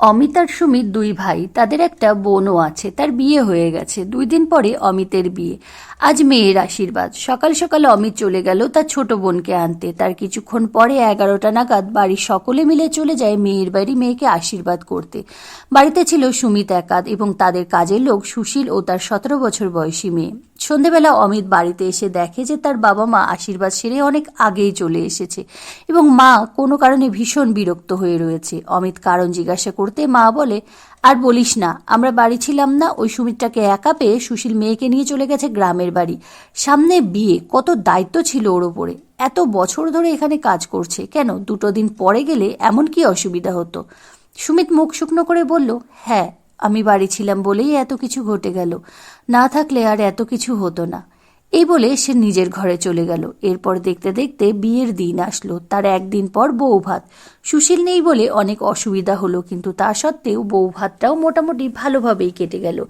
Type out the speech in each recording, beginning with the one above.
অমিত আর সুমিত দুই ভাই, তাদের একটা বোনও আছে, তার বিয়ে হয়ে গেছে। দুই দিন পরে অমিতের বিয়ে। আজ মেয়ের আশীর্বাদ। সকাল সকাল অমিত চলে গেল তার ছোট বোনকে আনতে। তার কিছুক্ষণ পরে এগারোটা নাগাদ বাড়ির সকলে মিলে চলে যায় মেয়ের বাড়ি মেয়েকে আশীর্বাদ করতে। বাড়িতে ছিল সুমিত একাদ এবং তাদের কাজের লোক সুশীল ও তার সতেরো বছর বয়সী মেয়ে। সন্ধেবেলা অমিত বাড়িতে এসে দেখে যে তার বাবা মা আশীর্বাদ সেরে অনেক আগেই চলে এসেছে এবং মা কোনো কারণে ভীষণ বিরক্ত হয়ে রয়েছে। অমিত কারণ জিজ্ঞাসা করতে মা বলে, আর বলিস না, আমরা বাড়ি ছিলাম না, ওই সুমিতটাকে একা পেয়ে সুশীল মেয়েকে নিয়ে চলে গেছে গ্রামের বাড়ি। সামনে বিয়ে, কত দায়িত্ব ছিল ওর ওপরে এত বছর ধরে এখানে কাজ করছে, কেন? দুটো দিন পরে গেলে এমন কি অসুবিধা হতো? সুমিত মুখ শুকনো করে বলল হ্যাঁ আমি বাড়ি ছিলাম বলেই এত কিছু ঘটে গেল। না থাকলে আর এত কিছু হতো না। এই বলে সে নিজের ঘরে চলে গেল। এরপর দেখতে দেখতে বিয়ের দিন আসলো। তার একদিন পর বউ ভাত। সুশীল নেই বলে অনেক অসুবিধা হলো, কিন্তু তা সত্ত্বেও বউ ভাতটাও মোটামুটি ভালোভাবেই কেটে গেল।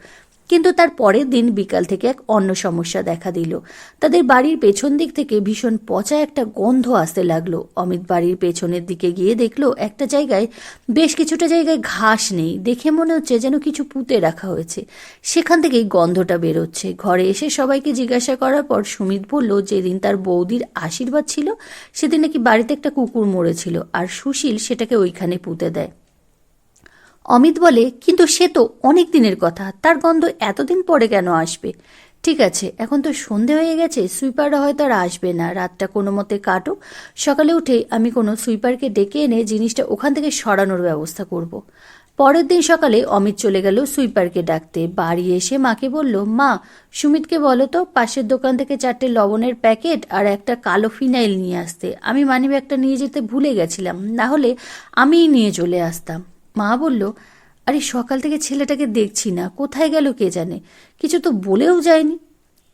কিন্তু তার পরের দিন বিকাল থেকে এক অন্য সমস্যা দেখা দিল। তাদের বাড়ির পেছন দিক থেকে ভীষণ পচা একটা গন্ধ আসতে লাগল। অমিত বাড়ির পেছনের দিকে গিয়ে দেখল একটা জায়গায় বেশ কিছুটা জায়গায় ঘাস নেই। দেখে মনে হচ্ছে যেন কিছু পুঁতে রাখা হয়েছে। সেখান থেকেই গন্ধটা বেরোচ্ছে। ঘরে এসে সবাইকে জিজ্ঞাসা করার পর সুমিত বলল, যেদিন তার বৌদির আশীর্বাদ ছিল, সেদিন নাকি বাড়িতে একটা কুকুর মরেছিল, আর সুশীল সেটাকে ওইখানে পুঁতে দেয়। অমিত বলে, কিন্তু সে তো অনেক দিনের কথা। তার গন্ধ এতদিন পরে কেন আসবে? ঠিক আছে, এখন তো সন্ধে হয়ে গেছে, সুইপাররা হয়তো আর আসবে না। রাতটা কোনো মতে কাটো। সকালে উঠে আমি কোনো সুইপারকে ডেকে এনে জিনিসটা ওখান থেকে সরানোর ব্যবস্থা করব। পরের দিন সকালে অমিত চলে গেল সুইপারকে ডাকতে। বাড়ি এসে মাকে বলল, মা, সুমিতকে বলো তো, পাশের দোকান থেকে চারটে লবণের প্যাকেট আর একটা কালো ফিনাইল নিয়ে আসতে। আমি মানিব্যাগটা নিয়ে যেতে ভুলে গেছিলাম। না হলে আমিই নিয়ে চলে আসতাম। মা বলল, আরে, সকাল থেকে ছেলেটাকে দেখছি না, কোথায় গেল কে জানে? কিছু তো বলেও যায়নি।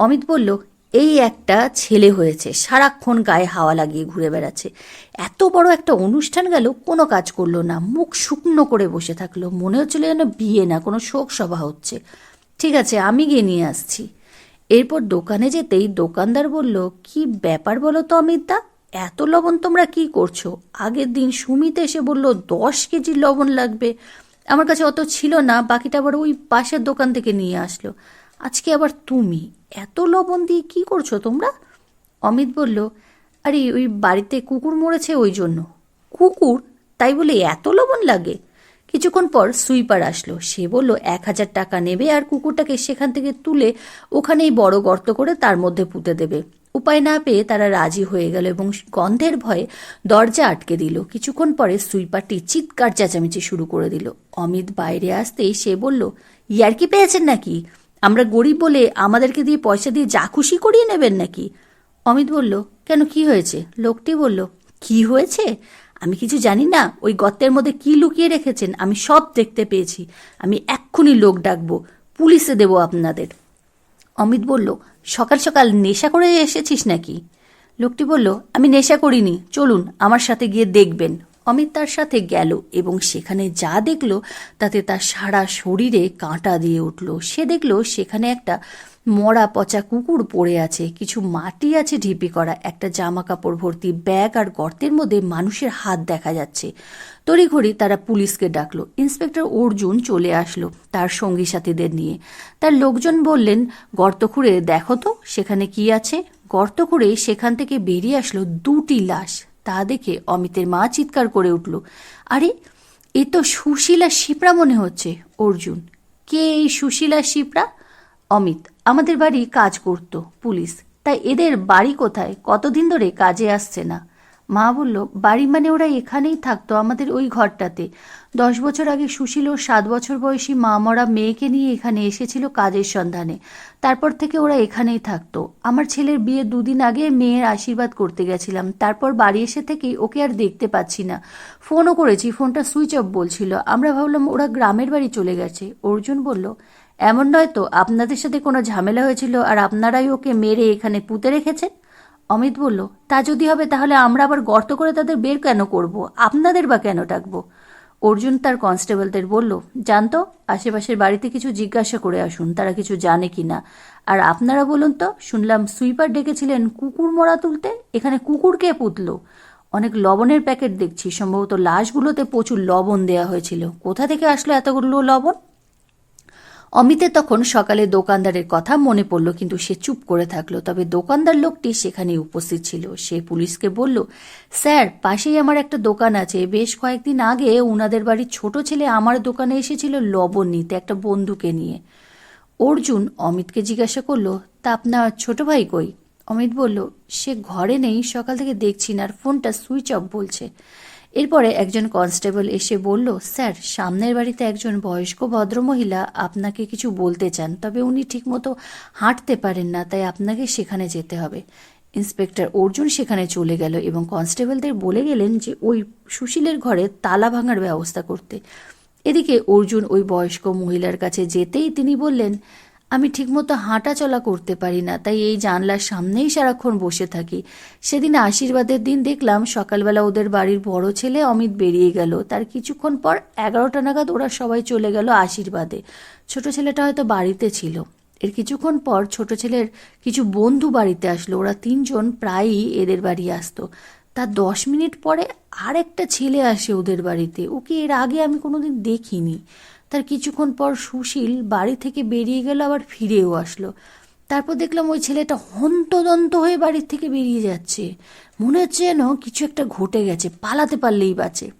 অমিত বলল, এই একটা ছেলে হয়েছে, সারাক্ষণ গায়ে হাওয়া লাগিয়ে ঘুরে বেড়াচ্ছে। এত বড় একটা অনুষ্ঠান গেল, কোনো কাজ করল না, মুখ শুকনো করে বসে থাকল। মনে হচ্ছিল যেন বিয়ে না, কোনো শোক সভা হচ্ছে। ঠিক আছে, আমি গিয়ে নিয়ে আসছি। এরপর দোকানে যেতেই দোকানদার বলল, কি ব্যাপার বলো তো, অমিতদা? এত লবণ তোমরা কি করছ? আগের দিন সুমিত এসে বলল, দশ কেজি লবণ লাগবে। আমার কাছে অত ছিল না, বাকিটা আবার ওই পাশের দোকান থেকে নিয়ে আসলো। আজকে আবার তুমি? এত লবণ দিয়ে কি করছ তোমরা? অমিত বলল, আরে, ওই বাড়িতে কুকুর মরেছে ওই জন্য। কুকুর? তাই বলে এত লবণ লাগে? কিছুক্ষণ পর সুইপার আসলো। সে বলল, এক হাজার টাকা নেবে আর কুকুরটাকে সেখান থেকে তুলে ওখানেই বড় গর্ত করে তার মধ্যে পুঁতে দেবে। উপায় না পেয়ে তারা রাজি হয়ে গেল এবং গন্ধের ভয়ে দরজা আটকে দিল। কিছুক্ষণ পরে সুইপারটি চিৎকার চেঁচামেচি শুরু করে দিল। অমিত বাইরে আসতেই সে বলল, ইয়ারকি পেয়েছেন নাকি? আমরা গরিব বলে আমাদেরকে দিয়ে পয়সা দিয়ে যা খুশি করিয়ে নেবেন নাকি? অমিত বলল, কেন, কি হয়েছে? লোকটি বলল, কি হয়েছে? আমি কিছু জানি না। ওই গর্তের মধ্যে কি লুকিয়ে রেখেছেন? আমি সব দেখতে পেয়েছি। আমি এক্ষুনি লোক ডাকবো। পুলিশে দেব আপনাদের। অমিত বলল সকাল সকাল নেশা করে এসেছিস নাকি? লোকটি বলল, আমি নেশা করিনি, চলুন আমার সাথে গিয়ে দেখবেন। অমিত তার সাথে গেল এবং সেখানে যা দেখল তাতে তার সারা শরীরে কাঁটা দিয়ে উঠল। সে দেখল সেখানে একটা মরা পচা কুকুর পড়ে আছে, কিছু মাটি আছে ঢিপি করা, একটা জামা কাপড় ভর্তি ব্যাগ আর গর্তের মধ্যে মানুষের হাত দেখা যাচ্ছে। তড়িঘড়ি তারা পুলিশকে ডাকলো। ইন্সপেক্টর অর্জুন চলে আসলো তার সঙ্গী সাথীদের নিয়ে। তার লোকজন বললেন গর্ত খুঁড়ে দেখো তো, সেখানে কি আছে? গর্ত খুঁড়ে সেখান থেকে বেরিয়ে আসলো দুটি লাশ। তা দেখে অমিতের মা চিৎকার করে উঠল। আরে, এ তো সুশীলা শিপ্রা মনে হচ্ছে, অর্জুন। কে এই সুশীলা শিপ্রা? অমিত, আমাদের বাড়ি কাজ করত, পুলিশ। তাই এদের বাড়ি কোথায়? কতদিন ধরে কাজে আসছে না। মা বলল, বাড়ি মানে ওরা এখানেই থাকতো আমাদের ওই ঘরটাতে। দশ বছর আগে সুশীল ও সাত বছর বয়সী মা মরা মেয়েকে নিয়ে এখানে এসেছিল কাজের সন্ধানে। তারপর থেকে ওরা এখানেই থাকতো। আমার ছেলের বিয়ে দুদিন আগে মেয়ের আশীর্বাদ করতে গেছিলাম। তারপর বাড়ি এসে থেকেই ওকে আর দেখতে পাচ্ছি না। ফোনও করেছি, ফোনটা সুইচ অফ বলছিল। আমরা ভাবলাম ওরা গ্রামের বাড়ি চলে গেছে। অর্জুন বলল, এমন নয় তো, আপনাদের সাথে কোনো ঝামেলা হয়েছিল আর আপনারাই ওকে মেরে এখানে পুঁতে রেখেছেন? অমিত বলল, তা যদি হবে তাহলে আমরা আবার গর্ত করে তাদের বের কেন করব? আপনাদের বা কেন ডাকবো? অর্জুন তার কনস্টেবলদের বলল জানতো আশেপাশের বাড়িতে কিছু জিজ্ঞাসা করে আসুন, তারা কিছু জানে কি না। আর আপনারা বলুন তো, শুনলাম সুইপার ডেকেছিলেন কুকুর মরা তুলতে, এখানে কুকুর কে পুতল? অনেক লবণের প্যাকেট দেখছি, সম্ভবত লাশগুলোতে প্রচুর লবণ দেয়া হয়েছিল। কোথা থেকে আসলো এতগুলো লবণ? অমিতের তখন সকালে দোকানদারের কথা মনে পড়ল, কিন্তু সে চুপ করে থাকল। তবে দোকানদার লোকটি সেখানে উপস্থিত ছিল। সে পুলিশকে বলল, স্যার, পাশেই আমার একটা দোকান আছে। বেশ কয়েকদিন আগে উনাদের বাড়ির ছোট ছেলে আমার দোকানে এসেছিল লবণ নিতে, একটা বন্ধুকে নিয়ে। অর্জুন অমিতকে জিজ্ঞাসা করল, তা আপনার ছোট ভাই কই? অমিত বলল, সে ঘরে নেই, সকাল থেকে দেখছি না, আর ফোনটা সুইচ অফ বলছে। এরপরে একজন কনস্টেবল এসে বলল, স্যার, সামনের বাড়িতে একজন বয়স্ক ভদ্রমহিলা আপনাকে কিছু বলতে চান, তবে উনি ঠিকমতো হাঁটতে পারেন না, তাই আপনাকে সেখানে যেতে হবে। ইন্সপেক্টর অর্জুন সেখানে চলে গেল এবং কনস্টেবলদের বলে গেলেন যে ওই সুশীলের ঘরে তালা ভাঙার ব্যবস্থা করতে। এদিকে অর্জুন ওই বয়স্ক মহিলার কাছে যেতেই তিনি বললেন আমি ঠিকমতো হাঁটা চলা করতে পারি না, তাই এই জানলার সামনেই সারাক্ষণ বসে থাকি। সেদিন আশীর্বাদের দিন দেখলাম সকালবেলা ওদের বাড়ির বড় ছেলে অমিত বেরিয়ে গেল। তার কিছুক্ষণ পর এগারোটা নাগাদ ওরা সবাই চলে গেল আশীর্বাদে। ছোট ছেলেটা হয়তো বাড়িতে ছিল। এর কিছুক্ষণ পর ছোট ছেলের কিছু বন্ধু বাড়িতে আসলো। ওরা তিনজন প্রায়ই এদের বাড়ি আসতো। তার দশ মিনিট পরে আর একটা ছেলে আসে ওদের বাড়িতে। ওকে এর আগে আমি কোনোদিন দেখিনি। তার কিছুক্ষণ পর সুশীল বাড়ি থেকে বেরিয়ে গেল, আবার ফিরেও আসলো। তারপর দেখলাম ওই ছেলেটা হন্তদন্ত হয়ে বাড়ির থেকে বেরিয়ে যাচ্ছে। মনে হচ্ছে যেন কিছু একটা ঘটে গেছে, পালাতে পারলেই বাঁচে।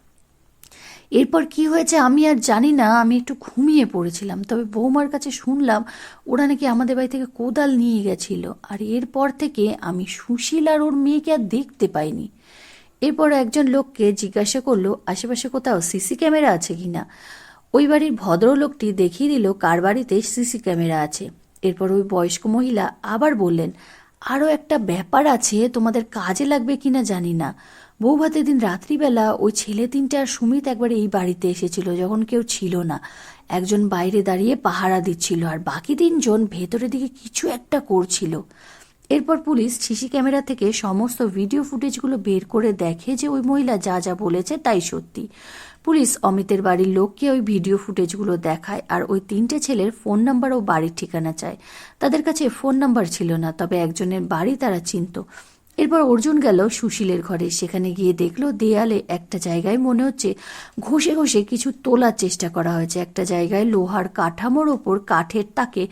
এরপর কি হয়েছে আমি আর জানি না, আমি একটু ঘুমিয়ে পড়েছিলাম। তবে বৌমার কাছে শুনলাম ওরা নাকি আমাদের বাড়ি থেকে কোদাল নিয়ে গেছিল। আর এরপর থেকে আমি সুশীল আর ওর মেয়েকে আর দেখতে পাইনি। এরপর একজন লোককে জিজ্ঞাসা করল, আশেপাশে কোথাও সিসি ক্যামেরা আছে কিনা? ওই বাড়ির ভদ্রলোকটি দেখিয়ে দিল কার বাড়িতে সিসি ক্যামেরা আছে। এরপর ওই বয়স্ক মহিলা আবার বললেন আরও একটা ব্যাপার আছে, তোমাদের কাজে লাগবে কিনা জানি না। বৌভাতের দিন রাত্রিবেলা ওই ছেলে তিনটে আর সুমিত একবার এই বাড়িতে এসেছিল, যখন কেউ ছিল না। একজন বাইরে দাঁড়িয়ে পাহারা দিচ্ছিল আর বাকি তিনজন ভেতরের দিকে কিছু একটা করছিল। এরপর পুলিশ সিসি ক্যামেরা থেকে সমস্ত ভিডিও ফুটেজগুলো বের করে দেখে যে ওই মহিলা যা যা বলেছে তাই সত্যি। পুলিশ অমিতের বাড়ির লোককে ওই ভিডিও ফুটেজগুলো দেখায় আর ওই তিনটে ছেলের ফোন নাম্বার ও বাড়ির ঠিকানা চায়। তাদের কাছে ফোন নাম্বার ছিল না, তবে একজনের বাড়ি তারা চিনত। এরপর অর্জুন গেল সুশীলের ঘরে। সেখানে গিয়ে দেখল দেয়ালে একটা জায়গায় মনে হচ্ছে ঘষে ঘষে কিছু তোলার চেষ্টা করা হয়েছে। একটা জায়গায় লোহার কাঠামোর ওপর কাঠের তাকে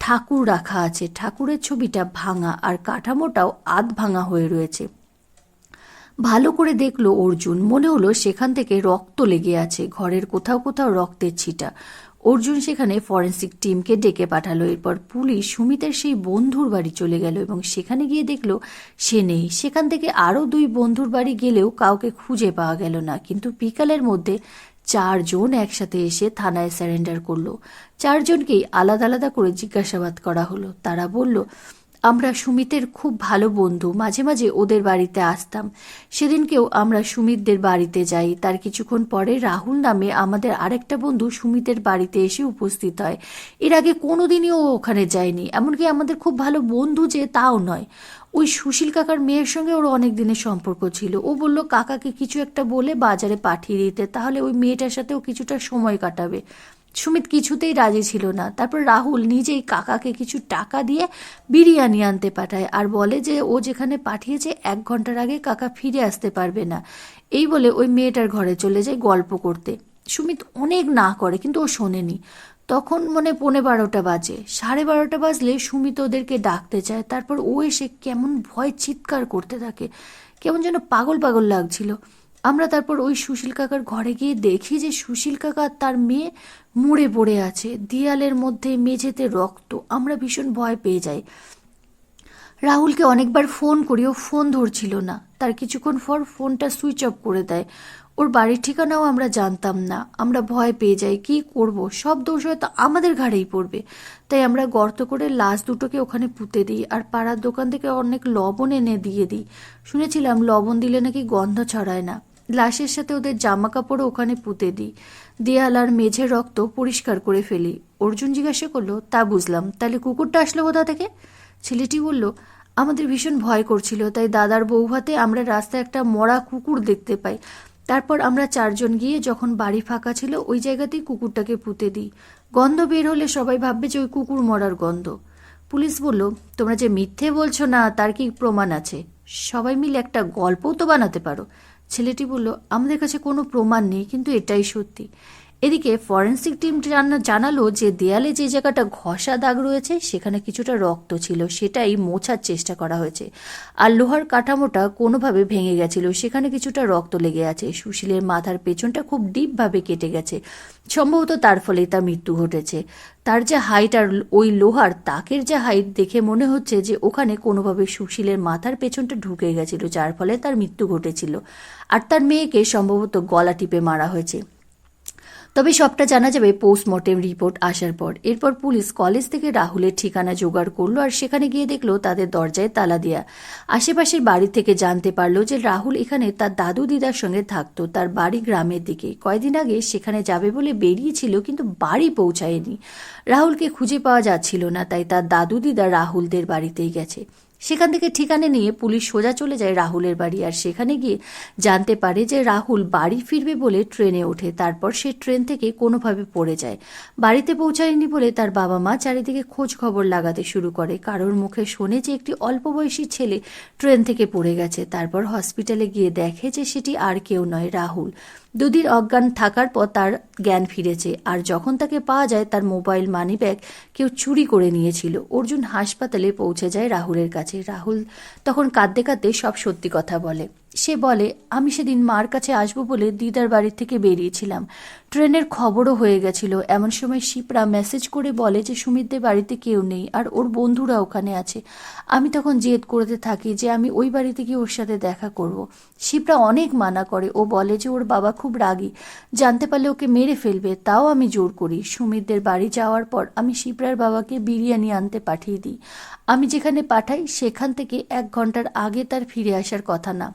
ঠাকুর রাখা আছে। ঠাকুরের ছবিটা ভাঙা আর কাঠামোটাও আধ ভাঙা হয়ে রয়েছে। ভালো করে দেখল অর্জুন। মনে হলো সেখান থেকে রক্ত লেগে আছে। ঘরের কোথাও কোথাও রক্তের ছিটা। অর্জুন সেখানে ফরেন্সিক টিমকে ডেকে পাঠালো। এরপর পুলিশ সুমিতের সেই বন্ধুর বাড়ি চলে গেল এবং সেখানে গিয়ে দেখল সে নেই। সেখান থেকে আরও দুই বন্ধুর বাড়ি গেলেও কাউকে খুঁজে পাওয়া গেল না। কিন্তু বিকালের মধ্যে চারজন একসাথে এসে থানায় স্যারেন্ডার করল। চারজনকেই আলাদা আলাদা করে জিজ্ঞাসাবাদ করা হলো। তারা বলল আমরা সুমিতের খুব ভালো বন্ধু, মাঝে মাঝে ওদের বাড়িতে আসতাম। সেদিনকেও আমরা সুমিতদের বাড়িতে যাই। তার কিছুক্ষণ পরে রাহুল নামে আমাদের আরেকটা বন্ধু সুমিতের বাড়িতে এসে উপস্থিত হয়। এর আগে কোনোদিনই ও ওখানে যায়নি, এমনকি আমাদের খুব ভালো বন্ধু যে তাও নয়। ওই সুশীল কাকার মেয়ের সঙ্গে ওর অনেক দিনের সম্পর্ক ছিল। ও বলল, কাকাকে কিছু একটা বলে বাজারে পাঠিয়ে দিতে, তাহলে ওই মেয়েটার সাথেও কিছুটা সময় কাটাবে। সুমিত কিছুতেই রাজি ছিল না। তারপর রাহুল নিজেই কাকাকে কিছু টাকা দিয়ে বিরিয়ানি আনতে পাঠায় আর বলে যে ও যেখানে পাঠিয়েছে, এক ঘণ্টার আগে কাকা ফিরে আসতে পারবে না। এই বলে ওই মেয়েটার ঘরে চলে যায় গল্প করতে। সুমিত অনেক না করে, কিন্তু ও শোনেনি। তখন মনে পৌনে বারোটা বাজে। সাড়ে বারোটা বাজলে সুমিত ওদেরকে ডাকতে চায়। তারপর ও এসে কেমন ভয় চিৎকার করতে থাকে। কেমন যেন পাগল পাগল লাগছিল। আমরা তারপর ওই সুশীল কাকার ঘরে গিয়ে দেখি যে সুশীল কাকা তার মেয়ে মুড়ে পড়ে আছে। দেয়ালের মধ্যে মেঝেতে রক্ত। আমরা ভীষণ ভয় পেয়ে যাই। রাহুলকে অনেকবার ফোন করি, ও ফোন ধরছিল না। তার কিছুক্ষণ পর ফোনটা সুইচ অফ করে দেয়। ওর বাড়ির ঠিকানাও আমরা জানতাম না। আমরা ভয় পেয়ে যাই, কি করব? সব দোষ হয়তো আমাদের ঘাড়েই পড়বে। তাই আমরা গর্ত করে লাশ দুটোকে ওখানে পুঁতে দিই আর পাড়ার দোকান থেকে অনেক লবণ এনে দিয়ে দিই। শুনেছিলাম লবণ দিলে নাকি গন্ধ ছড়ায় না। লাশের সাথে ওদের জামা কাপড়ও ওখানে পুঁতে দিই। দেয়াল আর মেঝের রক্ত পরিষ্কার করে ফেলি। অর্জুন জিজ্ঞাসা করল, তা বুঝলাম। তাহলে কুকুরটা আসলো কোথা থেকে? ছেলেটি বলল, আমাদের ভীষণ ভয় করছিল, তাই দাদার বৌভাতে আমরা রাস্তায় একটা মরা কুকুর দেখতে পাই। তারপর আমরা চারজন গিয়ে যখন বাড়ি ফাঁকা ছিল, ওই জায়গাতেই কুকুরটাকে পুঁতে দিই। গন্ধ বের হলে সবাই ভাববে যে ওই কুকুর মরার গন্ধ। পুলিশ বলল, তোমরা যে মিথ্যে বলছো না, তার কি প্রমাণ আছে? সবাই মিলে একটা গল্পও তো বানাতে পারো। ছেলেটি বলল আমাদের কাছে কোনো প্রমাণ নেই কিন্তু এটাই সত্যি। এদিকে ফরেন্সিক টিম জানা- জানালো যে দেয়ালে যে জায়গাটা ঘষা দাগ রয়েছে, সেখানে কিছুটা রক্ত ছিল, সেটাই মোছার চেষ্টা করা হয়েছে। আর লোহার কাঠামোটা কোনোভাবে ভেঙে গেছিল, সেখানে কিছুটা রক্ত লেগে আছে। সুশীলের মাথার পেছনটা খুব ডিপভাবে কেটে গেছে। সম্ভবত তার ফলে তার মৃত্যু ঘটেছে। তার যে হাইট আর ওই লোহার তাকের যে হাইট দেখে মনে হচ্ছে যে ওখানে কোনোভাবে সুশীলের মাথার পেছনটা ঢুকে গেছিল, যার ফলে তার মৃত্যু ঘটেছিল। আর তার মেয়েকে সম্ভবত গলা টিপে মারা হয়েছে। তবে সবটা জানা যাবে পোস্টমর্টেম রিপোর্ট আসার পর। এরপর পুলিশ কলেজ থেকে রাহুলের ঠিকানা জোগাড় করল আর সেখানে গিয়ে দেখল তাদের দরজায় তালা দেয়া। আশেপাশের বাড়ি থেকে জানতে পারল যে রাহুল এখানে তার দাদু দিদার সঙ্গে থাকতো, তার বাড়ি গ্রামের দিকে। কয়দিন আগে সেখানে যাবে বলে বেরিয়েছিল কিন্তু বাড়ি পৌঁছায়নি। রাহুলকে খুঁজে পাওয়া যাচ্ছিল না, তাই তার দাদু দিদা রাহুলদের বাড়িতেই গেছে। সেখান থেকে ঠিকানা নিয়ে পুলিশ সোজা চলে যায় রাহুলের বাড়ি আর সেখানে গিয়ে জানতে পারে যে রাহুল বাড়ি ফিরবে বলে ট্রেনে ওঠে। তারপর সে ট্রেন থেকে কোনোভাবে পড়ে যায়। বাড়িতে পৌঁছায়নি বলে তার বাবা মা চারিদিকে খোঁজ খবর লাগাতে শুরু করে। কারোর মুখে শোনে যে একটি অল্প বয়সী ছেলে ট্রেন থেকে পড়ে গেছে। তারপর হসপিটালে গিয়ে দেখে যে সেটি আর কেউ নয়, রাহুল। দুদিন অজ্ঞান থাকার পর তার জ্ঞান ফিরেছে, আর যখন তাকে পাওয়া যায় তার মোবাইল মানি ব্যাগ কেউ চুরি করে নিয়েছিল। অর্জুন হাসপাতালে পৌঁছে যায় রাহুলের কাছে। রাহুল তখন কাঁদতে কাঁদতে সব সত্যি কথা বলে। সে বলে, আমি সেদিন মার কাছে আসব বলে দিদার বাড়ির থেকে বেরিয়েছিলাম। ট্রেনের খবরও হয়ে গেছিল। এমন সময় শিপরা মেসেজ করে বলে যে, সুমিতদের বাড়িতে কেউ নেই আর ওর বন্ধুরা ওখানে আছে। আমি তখন জেদ করতে থাকি যে, আমি ওই বাড়িতে গিয়ে ওর সাথে দেখা করব। শিপরা অনেক মানা করে। ও বলে যে, ওর বাবা খুব রাগী। জানতে পারলে ওকে মেরে ফেলবে, তাও আমি জোর করি। সুমিতদের বাড়ি যাওয়ার পর আমি শিপ্রার বাবাকে বিরিয়ানি আনতে পাঠিয়ে দিই। আমি যেখানে পাঠাই, সেখান থেকে এক ঘণ্টার আগে তার ফিরে আসার কথা না।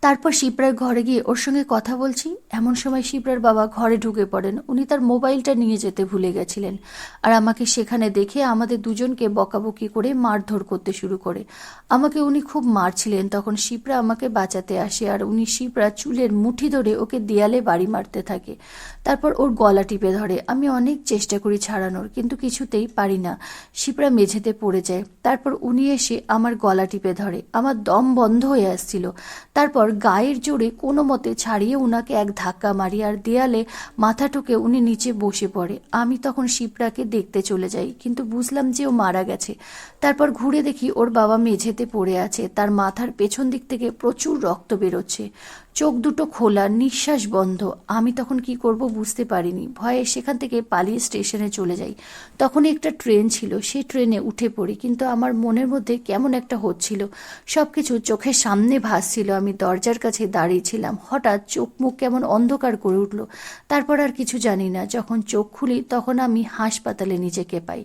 তারপর শিপ্রার ঘরে গিয়ে ওর সঙ্গে কথা বলছি। এমন সময় শিপ্রার বাবা ঘরে ঢুকে পড়েন। উনি তার মোবাইলটা নিয়ে যেতে ভুলে গেছিলেন আর আমাকে সেখানে দেখে আমাদের দুজনকে বকাবকি করে মারধর করতে শুরু করে। আমাকে উনি খুব মারছিলেন। তখন শিপ্রা আমাকে বাঁচাতে আসে আর উনি শিপ্রা চুলের মুঠি ধরে ওকে দেয়ালে বাড়ি মারতে থাকে। তারপর ওর গলা টিপে ধরে। আমি অনেক চেষ্টা করি ছাড়ানোর, কিন্তু কিছুতেই পারি না। শিপ্রা মেঝেতে পড়ে যায়। তারপর উনি এসে আমার গলা টিপে ধরে। আমার দম বন্ধ হয়ে আসছিল। তারপর গায়ের জোরে কোনো মতে ছাড়িয়ে উনাকে এক ধাক্কা মারি আর দেয়ালে মাথা ঠুকে উনি নিচে বসে পড়ে। আমি তখন শিপরাকে দেখতে চলে যাই, কিন্তু বুঝলাম যে ও মারা গেছে। তারপর ঘুরে দেখি ওর বাবা মেঝেতে পড়ে আছে। তার মাথার পেছন দিক থেকে প্রচুর রক্ত বেরোচ্ছে। চোখ দুটো খোলা, নিঃশ্বাস বন্ধ। আমি তখন কি করব বুঝতে পারিনি। ভয়ে সেখান থেকে পালিয়ে স্টেশনে চলে যাই। তখন একটা ট্রেন ছিল সেই ট্রেনে উঠে পড়ি। কিন্তু আমার মনের মধ্যে কেমন একটা হচ্ছিল। সব কিছু চোখের সামনে ভাসছিল। আমি দরজার কাছে দাঁড়িয়েছিলাম হঠাৎ চোখ মুখ কেমন অন্ধকার করে উঠল। তারপর আর কিছু জানি না। যখন চোখ খুলি, তখন আমি হাসপাতালে নিজেকে পাই।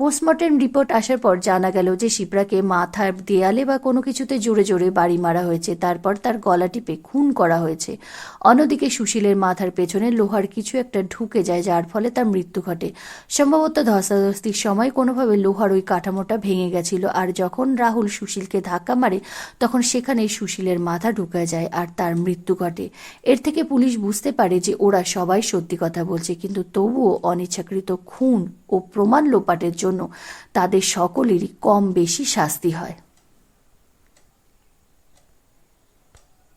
পোস্টমর্টেম রিপোর্ট আসার পর জানা গেল যে শিপ্রাকে মাথার দেয়ালে বা কোনো কিছুতে জোরে জোরে বাড়ি মারা হয়েছে। তারপর তার গলা টিপে খুন করা হয়েছে। অন্যদিকে সুশীলের মাথার পেছনে লোহার কিছু একটা ঢুকে যায়, যার ফলে তার মৃত্যু ঘটে। সম্ভবত ধস্তাধস্তির সময় কোনোভাবে লোহার ওই কাঠামোটা ভেঙে গেছিল আর যখন রাহুল সুশীলকে ধাক্কা মারে, তখন সেখানে সুশীলের মাথা ঢুকে যায় আর তার মৃত্যু ঘটে। এর থেকে পুলিশ বুঝতে পারে যে ওরা সবাই সত্যি কথা বলছে, কিন্তু তবুও অনিচ্ছাকৃত খুন ও প্রমাণ লোপাটের জন্য তাদের সকলেরই কম বেশি শাস্তি হয়।